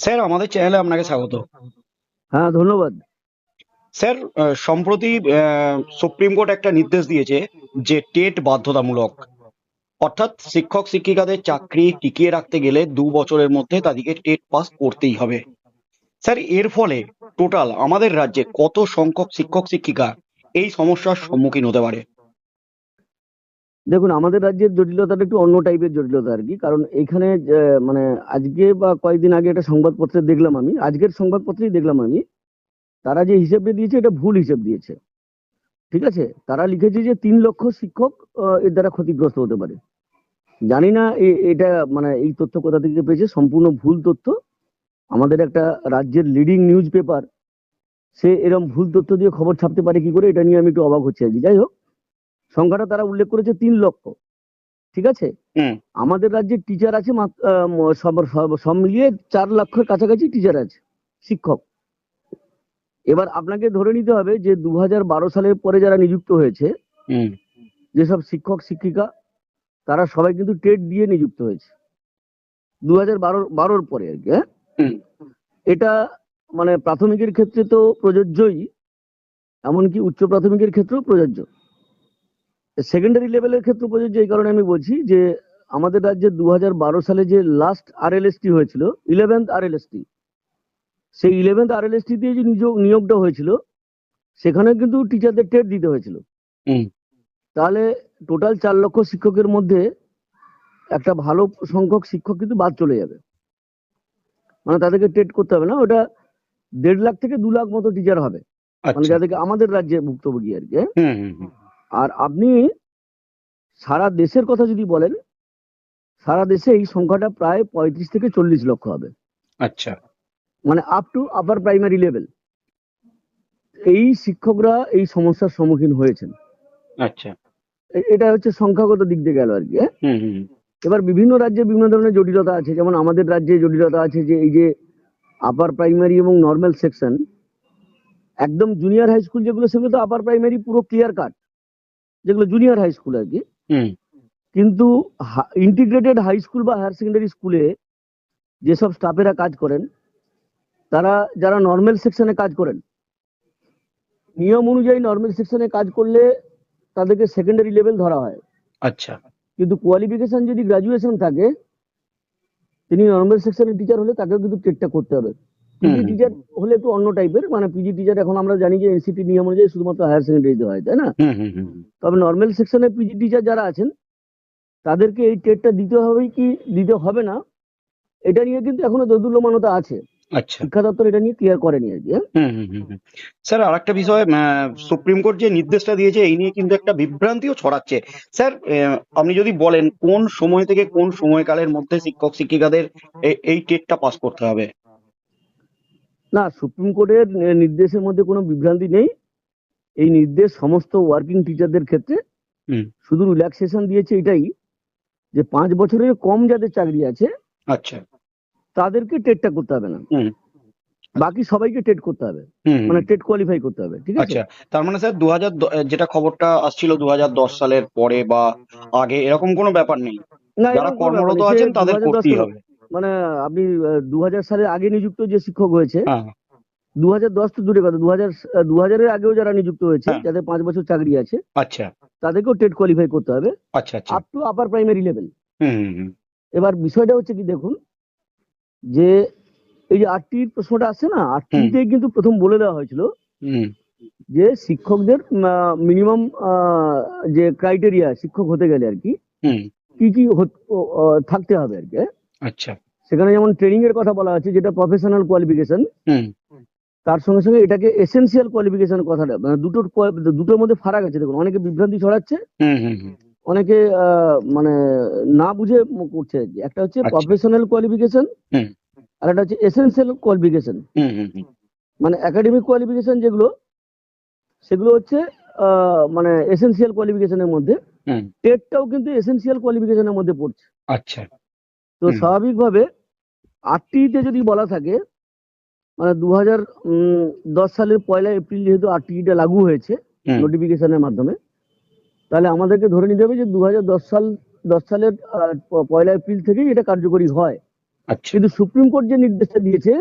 Sir আমাদের চ্যানেলে আপনাকে স্বাগত। হ্যাঁ ধন্যবাদ। স্যার সম্প্রতি সুপ্রিম কোর্ট একটা নির্দেশ দিয়েছে যে টেট বাধ্যতামূলক অর্থাৎ শিক্ষক শিক্ষিকাদের চাকরি টিকিয়ে রাখতে গেলে দু বছরের মধ্যে তাদেরকে টেট পাস করতেই হবে। স্যার এর ফলে টোটাল আমাদের রাজ্যে কত সংখ্যক শিক্ষক শিক্ষিকা এই সমস্যার সম্মুখীন হতে পারে? দেখুন, আমাদের রাজ্যের জটিলতাটা একটু অন্য টাইপের জটিলতা আর কি। কারণ এখানে মানে আজকে বা কয়েকদিন আগে একটা সংবাদপত্রে দেখলাম আমি, আজকের সংবাদপত্রেই দেখলাম আমি, তারা যে হিসেবটা দিয়েছে, এটা ভুল হিসেব দিয়েছে। ঠিক আছে? তারা লিখেছে যে তিন লক্ষ শিক্ষক এর দ্বারা ক্ষতিগ্রস্ত হতে পারে। জানি না এটা মানে এই তথ্য কোথা থেকে পেয়েছে, সম্পূর্ণ ভুল তথ্য। আমাদের একটা রাজ্যের লিডিং নিউজ পেপার সে এরম ভুল তথ্য দিয়ে খবর ছাপতে পারে কি করে, এটা নিয়ে আমি একটু অবাক হচ্ছি আর কি। যাই হোক সংখ্যাটা তারা উল্লেখ করেছে তিন লক্ষ। ঠিক আছে? আমাদের রাজ্যে টিচার আছে সব মিলিয়ে চার লক্ষের কাছাকাছি টিচার আছে শিক্ষক। এবার আপনাকে ধরে নিতে হবে যে দু হাজার বারো সালের পরে যারা নিযুক্ত হয়েছে হুম। যেসব শিক্ষক শিক্ষিকা তারা সবাই কিন্তু টেট দিয়ে নিযুক্ত হয়েছে। দু হাজার বারো বারোর পরে আর কি হ্যাঁ? এটা মানে প্রাথমিকের ক্ষেত্রে তো প্রযোজ্যই এমনকি উচ্চ প্রাথমিকের ক্ষেত্রেও প্রযোজ্য। সেকেন্ডারি লেভেলের ক্ষেত্রে প্রযোজ্য এই কারণে আমি বলছি যে আমাদের রাজ্যে দুহাজার বারো সালে যে লাস্ট আরএলএসটি হয়েছিল ইলেভেন্থ আরএলএসটি সেই ইলেভেন্থ আরএলএসটি দিয়ে যে নিয়োগ নিয়োগটা হয়েছিল সেখানে কিন্তু টিচারদের টেট দিতে হয়েছিল হুম। তাহলে টোটাল চার লক্ষ শিক্ষকের মধ্যে একটা ভালো সংখ্যক শিক্ষক কিন্তু বাদ চলে যাবে মানে তাদেরকে টেট করতে হবে না ওটা দেড় লাখ থেকে দু লাখ মতো টিচার হবে মানে আচ্ছা যাদেরকে আমাদের রাজ্যে ভুক্তভোগী আর কি হ্যাঁ? হুম হুম হুম। আর আপনি সারা দেশের কথা যদি বলেন সারা দেশে এই সংখ্যাটা প্রায় পঁয়ত্রিশ থেকে চল্লিশ লক্ষ হবে। আচ্ছা। মানে up to upper primary level এই শিক্ষকরা এই সমস্যার সম্মুখীন হয়েছেন। আচ্ছা। এটা হচ্ছে সংখ্যাগত দিক দিয়ে গেল আর কি হ্যাঁ? হুম হুম হুম। এবার বিভিন্ন রাজ্যে বিভিন্ন ধরনের জটিলতা আছে। যেমন আমাদের রাজ্যে জটিলতা আছে যে এই যে আপার প্রাইমারি এবং নর্মাল সেকশন একদম জুনিয়র হাই স্কুল যেগুলো সেগুলো তো আপার প্রাইমারি পুরো ক্লিয়ার কাট যেগুলো জুনিয়র হাই স্কুল আর কি। কিন্তু ইন্টিগ্রেটেড হাই স্কুল বা হায়ার সেকেন্ডারি স্কুলে যেসব স্টাফেরা কাজ করেন তারা যারা নর্মাল সেকশনে কাজ করেন নিয়ম অনুযায়ী নর্মাল সেকশনে কাজ করলে তাদেরকে সেকেন্ডারি লেভেল ধরা হয়। আচ্ছা। কিন্তু কোয়ালিফিকেশন যদি গ্রাজুয়েশন থাকে তিনি নর্মাল সেকশনের টিচার হলে তাকেও কিন্তু টেটটা করতে হবে। পিজি। টিচার হলে একটু অন্য টাইপের মানে পিজি টিচার এখন আমরা জানি যে এনসিটি নিয়ম অনুযায়ী শুধুমাত্র হায়ার সেকেন্ডারিতে হয় তাই না। তবে নর্মাল সেকশনে পিজি টিচার যারা আছেন তাদেরকে এই টেটটা দিতে হবে কি দিতে হবে না এটা নিয়ে কিন্তু এখনও দোদুল্যমানতা আছে আচ্ছা শিক্ষা দপ্তর এটা নিয়ে ক্লিয়ার করেনি আর কি হ্যাঁ? হুম হুম হুম হুম। স্যার আর একটা বিষয় সুপ্রিম কোর্ট যে নির্দেশটা দিয়েছে এই নিয়ে কিন্তু একটা বিভ্রান্তিও ছড়াচ্ছে স্যার আপনি যদি বলেন কোন সময় থেকে কোন সময়কালের মধ্যে শিক্ষক শিক্ষিকাদের এই টেটটা পাস করতে হবে না সুপ্রিম কোর্টের নির্দেশের মধ্যে কোনো বিভ্রান্তি নেই। এই নির্দেশ সমস্ত ওয়ার্কিং টিচারদের ক্ষেত্রে। শুধু রিল্যাক্সেশন দিয়েছে এটাই যে পাঁচ বছরের কম যাদের চাকরি আছে আচ্ছা। তাদেরকে টেটটা করতে হবে না। বাকি সবাইকে টেট করতে হবে। মানে টেট কোয়ালিফাই করতে হবে ঠিক আছে? আচ্ছা। তার মানে স্যার দু হাজার যেটা খবরটা আসছিল দু হাজার দশ সালের পরে বা আগে এরকম কোনো ব্যাপার নেই? না যারা কর্মরত আছেন তাদের করতেই হবে। মানে আপনি দু হাজার সালের আগে নিযুক্ত যে শিক্ষক হয়েছে হ্যাঁ। দু হাজার দশ তো দূরে কথা দু হাজার দু হাজারের আগেও যারা নিযুক্ত হয়েছে হ্যাঁ। যাদের পাঁচ বছর চাকরি আছে আচ্ছা। তাদেরকেও টেট কোয়ালিফাই করতে হবে আচ্ছা up to upper primary level এবার বিষয়টা হচ্ছে কি দেখুন যে এই যে আটটির প্রশ্নটা আসছে না আটটিতেই কিন্তু প্রথম বলে দেওয়া হয়েছিল যে শিক্ষকদের মিনিমাম যে ক্রাইটেরিয়া শিক্ষক হতে গেলে আর কি কি কি থাকতে হবে আর কি হ্যাঁ? আচ্ছা। সেখানে যেমন ট্রেনিং এর কথা বলা আছে যেটা প্রফেশনাল কোয়ালিফিকেশন তার সঙ্গে সঙ্গে এটাকে এসেনশিয়াল কোয়ালিফিকেশন কথাটা মানে দুটোর দুটোর মধ্যে ফারাক আছে দেখুন অনেকে বিভ্রান্তি ছড়াচ্ছে অনেকে মানে না বুঝে করছে। একটা হচ্ছে আচ্ছা। প্রফেশনাল কোয়ালিফিকেশন হুম। আর একটা হচ্ছে এসেনশিয়াল কোয়ালিফিকেশন মানে একাডেমিক কোয়ালিফিকেশন যেগুলো সেগুলো হচ্ছে আহ, মানে এসেনশিয়াল কোয়ালিফিকেশনের মধ্যে। টেটটাও কিন্তু এসেনশিয়াল কোয়ালিফিকেশনের মধ্যে পড়ছে। আচ্ছা। তো। স্বাভাবিকভাবে আরটিতে যদি বলা থাকে মানে দু হাজার দশ সালের পয়লা এপ্রিল যেহেতু আরটিটা লাগু হয়েছে নোটিফিকেশনের মাধ্যমে তাহলে আমাদেরকে ধরে নিতে হবে যে দু হাজার দশ সাল দশ সালের পয়লা এপ্রিল থেকেই এটা কার্যকরী হয়। আচ্ছা। কিন্তু সুপ্রিম কোর্ট যে নির্দেশটা দিয়েছে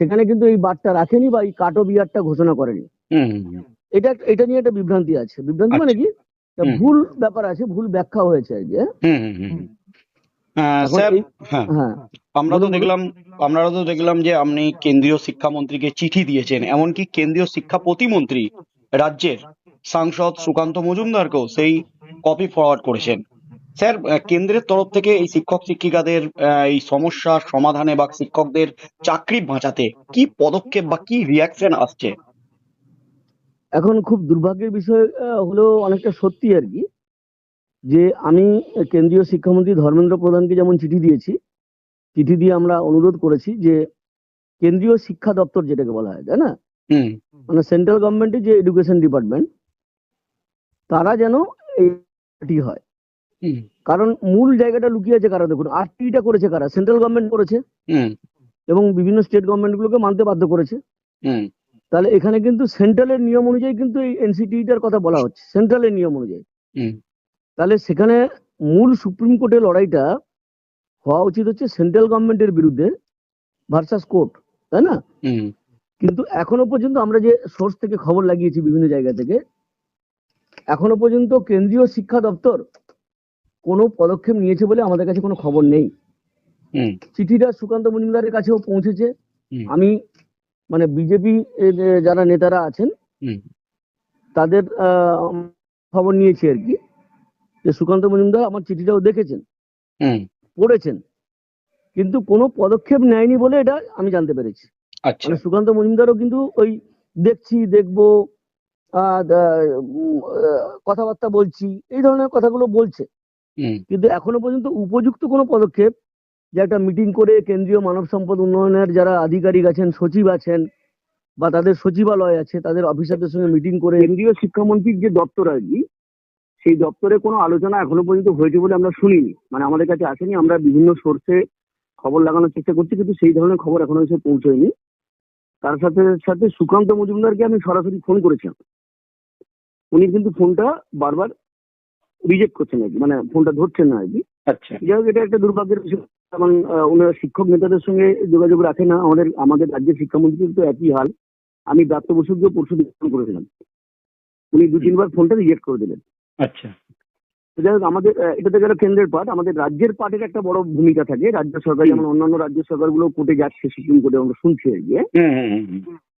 সেখানে কিন্তু এই বারটা রাখেনি বা এই কাটো বিয়ারটা ঘোষণা করেনি। এটা এটা নিয়ে একটা বিভ্রান্তি আছে। বিভ্রান্তি মানে কি? ভুল ব্যাপার আছে ভুল ব্যাখ্যা হয়েছে আর কি আমরা তো বলুন, বলুন। দেখলাম আমরা তো দেখলাম যে আপনি কেন্দ্রীয় শিক্ষামন্ত্রীকে চিঠি দিয়েছেন এমনকি কেন্দ্রীয় শিক্ষা প্রতিমন্ত্রী রাজ্যের সাংসদ সুকান্ত মজুমদারকেও সেই কপি ফরওয়ার্ড করেছেন। স্যার কেন্দ্রের তরফ থেকে এই শিক্ষক শিক্ষিকাদের এই সমস্যার সমাধানে বা শিক্ষকদের চাকরি বাঁচাতে কি পদক্ষেপ বা কি রিয়াকশন আসছে? এখন খুব দুর্ভাগ্যের বিষয় হলো অনেকটা সত্যি আর কি। যে আমি কেন্দ্রীয় শিক্ষামন্ত্রী ধর্মেন্দ্র প্রধানকে যেমন চিঠি দিয়েছি চিঠি দিয়ে আমরা অনুরোধ করেছি যে কেন্দ্রীয় শিক্ষা দপ্তর যেটাকে বলা হয় তাই না? মানে সেন্ট্রাল গভর্নমেন্টের যে এডুকেশন ডিপার্টমেন্ট তারা যেন এই হয়। কারণ মূল জায়গাটা লুকিয়ে আছে কারা দেখুন আরটিটা করেছে কারা? সেন্ট্রাল গভর্নমেন্ট করেছে। এবং বিভিন্ন স্টেট গভর্নমেন্ট গুলোকে মানতে বাধ্য করেছে। তাহলে এখানে কিন্তু সেন্ট্রালের নিয়ম অনুযায়ী কিন্তু এই এনসিটিটার কথা বলা হচ্ছে সেন্ট্রালের নিয়ম অনুযায়ী। তাহলে সেখানে মূল সুপ্রিম কোর্টের লড়াইটা হওয়া উচিত হচ্ছে সেন্ট্রাল গভর্নমেন্টের বিরুদ্ধে ভার্সাস কোর্ট তাই না? কিন্তু এখনও পর্যন্ত আমরা যে সোর্স থেকে খবর লাগিয়েছি বিভিন্ন জায়গা থেকে এখনও পর্যন্ত কেন্দ্রীয় শিক্ষা দপ্তর কোনো পদক্ষেপ নিয়েছে বলে আমাদের কাছে কোনো খবর নেই। চিঠিটা সুকান্ত মজুমদারের কাছেও পৌঁছেছে। আমি মানে বিজেপি যারা নেতারা আছেন তাদের খবর নিয়েছি আর কি। যে সুকান্ত মজুমদার আমার চিঠিটাও দেখেছেন। হুম। পড়েছেন। কিন্তু কোনো পদক্ষেপ নেয়নি বলে এটা আমি জানতে পেরেছি। আচ্ছা। মানে সুকান্ত মজুমদারও কিন্তু ওই দেখছি দেখব আহ, আহ, কথাবার্তা বলছি এই ধরনের কথাগুলো বলছে। হুম। কিন্তু এখনও পর্যন্ত উপযুক্ত কোনো পদক্ষেপ যে একটা মিটিং করে কেন্দ্রীয় মানব সম্পদ উন্নয়নের যারা আধিকারিক আছেন সচিব আছেন বা তাদের সচিবালয় আছে তাদের অফিসারদের সঙ্গে মিটিং করে কেন্দ্রীয় শিক্ষামন্ত্রীর যে দপ্তর আর কি সেই দপ্তরে কোনো আলোচনা এখনও পর্যন্ত হয়েছে বলে আমরা শুনিনি। মানে আমাদের কাছে আসেনি আমরা বিভিন্ন সোর্সে খবর লাগানোর চেষ্টা করছি কিন্তু সেই ধরনের খবর এখনও এসে পৌঁছয়নি। তার সাথে সাথে সুকান্ত মজুমদারকে আমি সরাসরি ফোন করেছিলাম। উনি কিন্তু ফোনটা বারবার রিজেক্ট করছেন আর কি মানে ফোনটা ধরছেন না আর কি। আচ্ছা। যাই হোক এটা একটা দুর্ভাগ্যের বিষয়। কারণ ওনারা শিক্ষক নেতাদের সঙ্গে যোগাযোগ রাখে না আমাদের আমাদের রাজ্যের শিক্ষামন্ত্রীর তো একই হাল। আমি ব্রাত্য বসুকেও পরশু ফোন করেছিলাম। উনি দু তিনবার ফোনটা রিজেক্ট করে দিলেন। আচ্ছা। যাই হোক আমাদের এটা তো গেল কেন্দ্রের পার্ট আমাদের রাজ্যের পার্টের একটা বড় ভূমিকা থাকে। রাজ্য সরকার যেমন অন্যান্য রাজ্য সরকারগুলো কোর্টে যাচ্ছে সুপ্রিম কোর্টে আমরা শুনছি আর কি হ্যাঁ?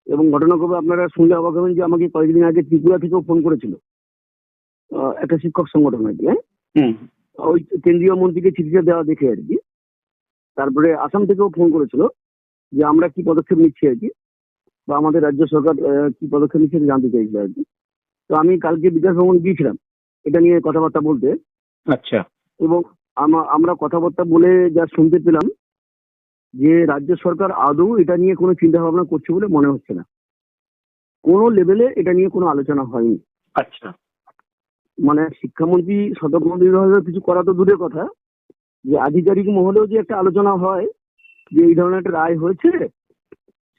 এবং ঘটনাক্রমে আপনারা শুনলে অবাক হবেন যে আমাকে কয়েকদিন আগে ত্রিপুরা থেকেও ফোন করেছিল একটা শিক্ষক সংগঠন আর কি হ্যাঁ? হুম। ওই কেন্দ্রীয় মন্ত্রীকে চিঠিটা দেওয়া দেখে আর কি। তারপরে আসাম থেকেও ফোন করেছিল যে আমরা কি পদক্ষেপ নিচ্ছি আর কি বা আমাদের রাজ্য সরকার কি পদক্ষেপ নিচ্ছে জানতে চাইছিল আর কি। তো আমি কালকে বিকাশ ভবন গিয়েছিলাম। এটা নিয়ে কথাবার্তা বলতে। আচ্ছা। এবং আমরা কথাবার্তা বলে যা শুনতে পেলাম যে রাজ্য সরকার আদৌ এটা নিয়ে কোনো চিন্তা ভাবনা করছে বলে মনে হচ্ছে না। কোনো লেভেলে এটা নিয়ে কোনো আলোচনা হয়নি। আচ্ছা। মানে শিক্ষামন্ত্রী সতর্কমন্ত্রী কিছু করা তো দূরের কথা যে আধিকারিক মহলেও যে একটা আলোচনা হয় যে এই ধরনের একটা রায় হয়েছে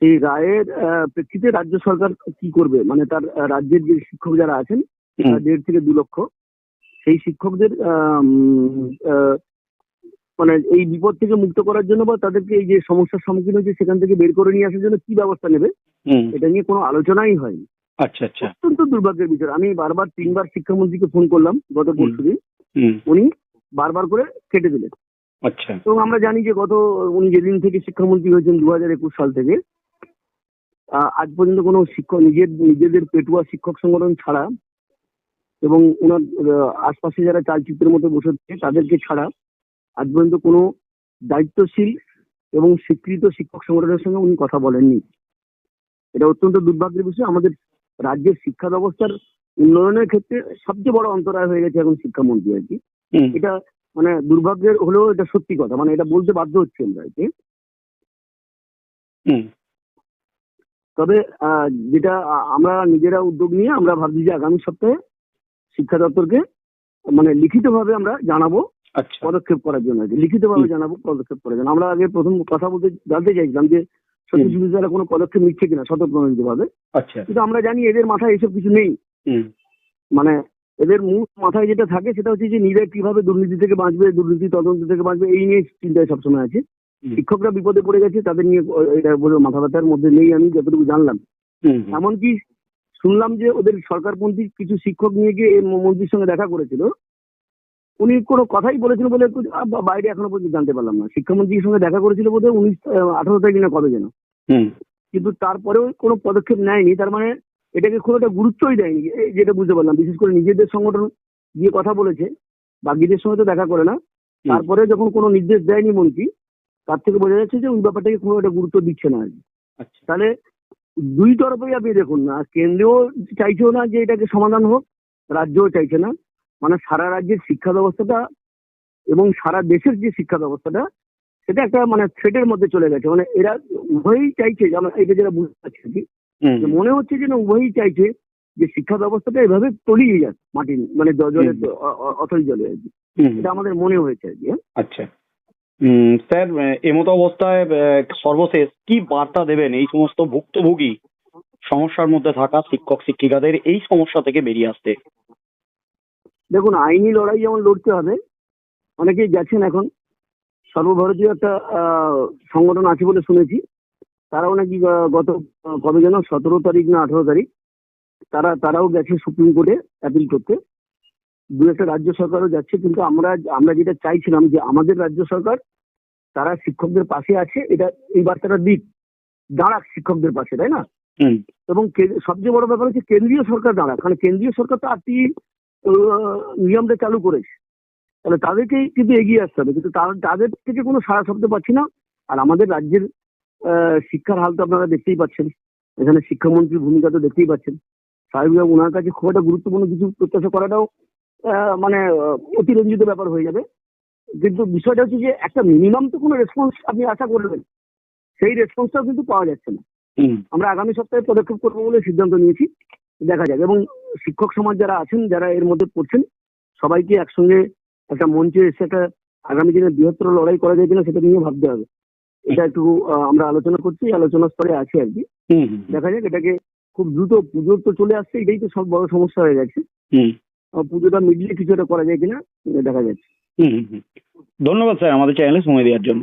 সেই রায়ের প্রেক্ষিতে রাজ্য সরকার কি করবে? মানে তার রাজ্যের যে শিক্ষক যারা আছেন দেড় থেকে দু লক্ষ। সেই শিক্ষকদের মানে এই বিপদ থেকে মুক্ত করার জন্য বা তাদেরকে এই যে সমস্যার সম্মুখীন হয়েছে সেখান থেকে বের করে নিয়ে আসার জন্য কি ব্যবস্থা নেবে এটা নিয়ে কোনো আলোচনাই হয়নি। আচ্ছা আচ্ছা। অত্যন্ত দুর্ভাগ্যের বিষয়। আমি বারবার তিনবার শিক্ষামন্ত্রীকে ফোন করলাম গত। পরশু দিন। উনি বারবার করে কেটে দিলেন। আচ্ছা। এবং আমরা জানি যে গত উনি যেদিন থেকে শিক্ষামন্ত্রী হয়েছেন দু হাজার একুশ সাল থেকে আজ পর্যন্ত কোনো শিক্ষক নিজের নিজেদের পেটুয়া শিক্ষক সংগঠন ছাড়া এবং ওনার আশপাশে যারা চালচিত্রের মতো বসে থাকে তাদেরকে ছাড়া আজ পর্যন্ত কোনো দায়িত্বশীল এবং স্বীকৃত শিক্ষক সংগঠনের সঙ্গে উনি কথা বলেননি। এটা অত্যন্ত দুর্ভাগ্যের বিষয়। আমাদের রাজ্যের শিক্ষা ব্যবস্থার উন্নয়নের ক্ষেত্রে সবচেয়ে বড় অন্তরায় হয়ে গেছে এখন শিক্ষামন্ত্রী আর কি। এটা মানে দুর্ভাগ্যের হলেও এটা সত্যি কথা। মানে এটা বলতে বাধ্য হচ্ছে আমরা আর কি। হুম। তবে আহ, যেটা আমরা নিজেরা উদ্যোগ নিয়ে আমরা ভাবছি যে আগামী সপ্তাহে শিক্ষা দপ্তরকে মানে লিখিতভাবে আমরা জানাব আচ্ছা। পদক্ষেপ করার জন্য আর কি। লিখিতভাবে। জানাব পদক্ষেপ করার জন্য। আমরা আগে প্রথম কথা বলতে জানতে চাইছিলাম যে সত্যি হুম। বিশ্ববিদ্যালয় কোনো পদক্ষেপ নিচ্ছে কিনা স্বতঃপ্রণোদিত ভাবে আচ্ছা। কিন্তু আমরা জানি এদের মাথায় এসব কিছু নেই। মানে এদের মূল মাথায় যেটা থাকে সেটা হচ্ছে যে নিজেরা কীভাবে দুর্নীতি থেকে বাঁচবে দুর্নীতি তদন্ত থেকে বাঁচবে এই নিয়ে চিন্তায় সবসময় আছে। শিক্ষকরা বিপদে পড়ে গেছে তাদের নিয়ে এটা বলে মাথা ব্যথার মধ্যে নেই আমি যতটুকু জানলাম। এমনকি শুনলাম যে ওদের সরকারপন্থী কিছু শিক্ষক নিয়ে গিয়ে মন্ত্রীর সঙ্গে দেখা করেছিল। উনি কোনো কথাই বলেছিল বলে একটু বাইরে এখনও পর্যন্ত জানতে পারলাম না। শিক্ষামন্ত্রীর সঙ্গে দেখা করেছিল বোধহয় উনিশ আঠারো তারিখ না কবে যেন। কিন্তু তারপরেও কোনো পদক্ষেপ নেয়নি তার মানে এটাকে খুব একটা গুরুত্বই দেয়নি এই যেটা বুঝতে পারলাম। বিশেষ করে নিজেদের সংগঠন গিয়ে কথা বলেছে বাকিদের সঙ্গে তো দেখা করে না। তারপরে যখন কোনো নির্দেশ দেয়নি মন্ত্রী তার থেকে বোঝা যাচ্ছে যে ওই ব্যাপারটাকে কোনো একটা গুরুত্ব দিচ্ছে না আর কি। আচ্ছা। তাহলে দুই তরফেই আপনি দেখুন না কেন্দ্রেও চাইছেও না যে এটাকে সমাধান হোক রাজ্যও চাইছে না। মানে সারা রাজ্যের শিক্ষা ব্যবস্থাটা এবং সারা দেশের যে শিক্ষা ব্যবস্থাটা সেটা একটা মানে থ্রেটের মধ্যে চলে গেছে। মানে এরা উভয়ই চাইছে যে আমরা এটা যেটা বুঝতে পারছি আর কি, মনে হচ্ছে যে না উভয়ই চাইছে যে শিক্ষা ব্যবস্থাটা এভাবে তলিয়ে যাক মাটির মানে জলের হুম। অ- অ- অথই জলে আর কি। এটা আমাদের মনে হয়েছে আর কি হ্যাঁ। আচ্ছা। স্যার এমতো অবস্থায় সর্বশেষ কি বার্তা দেবেন এই সমস্ত ভুক্তভোগী সমস্যার মধ্যে থাকা শিক্ষক, শিক্ষিকাদের এই সমস্যা থেকে বেরিয়ে আসতে? দেখুন, আইনি লড়াই যেমন লড়তে হবে, অনেকেই গেছেন এখন। সর্বভারতীয় একটা সংগঠন আছে বলে শুনেছি। তারাও নাকি গত, কবে যেন সতেরো তারিখ না আঠেরো তারিখ, তারা, তারাও গেছে সুপ্রিম কোর্টে অ্যাপিল করতে। দু একটা রাজ্য সরকারও যাচ্ছে কিন্তু আমরা আমরা যেটা চাইছিলাম যে আমাদের রাজ্য সরকার তারা শিক্ষকদের পাশে আছে এটা এই বার্তাটা দিক। দাঁড়াক শিক্ষকদের পাশে তাই না? এবং সবচেয়ে বড় ব্যাপার হচ্ছে কেন্দ্রীয় সরকার দাঁড়াক কারণ কেন্দ্রীয় সরকার তো আটটি নিয়মটা চালু করেছে। তাহলে তাদেরকেই কিন্তু এগিয়ে আসতে হবে কিন্তু তার- তাদের থেকে কোনো সারা শব্দ পাচ্ছি না। আর আমাদের রাজ্যের আহ, শিক্ষার হাল তো আপনারা দেখতেই পাচ্ছেন এখানে শিক্ষামন্ত্রীর ভূমিকা তো দেখতেই পাচ্ছেন। স্বাভাবিকভাবে ওনার কাছে খুব একটা গুরুত্বপূর্ণ কিছু প্রত্যাশা করাটাও মানে অতিরঞ্জিত ব্যাপার হয়ে যাবে। কিন্তু বিষয়টা হচ্ছে যে একটা মিনিমাম তো কোনো রেসপন্স আপনি আশা করবেন। সেই রেসপন্সটাও কিন্তু পাওয়া যাচ্ছে না। আমরা আগামী সপ্তাহে পদক্ষেপ করব বলে সিদ্ধান্ত নিয়েছি দেখা যাক। এবং শিক্ষক সমাজ যারা আছেন যারা এর মধ্যে পড়ছেন সবাইকে একসঙ্গে একটা মঞ্চে এসে একটা আগামী দিনে বৃহত্তর লড়াই করা যায় কিনা সেটা নিয়ে ভাবতে হবে। এটা একটু আমরা আলোচনা করছি আলোচনা স্তরে আছি আর কি। দেখা যাক এটাকে খুব দ্রুত পুজোর তো চলে আসছে এটাই তো সব বড় সমস্যা হয়ে গেছে। পুজোটা মিলিয়ে কিছু একটা করা যায় কিনা দেখা যাচ্ছে হুম হুম, হুম। ধন্যবাদ স্যার আমাদের চ্যানেলে সময় দেওয়ার জন্য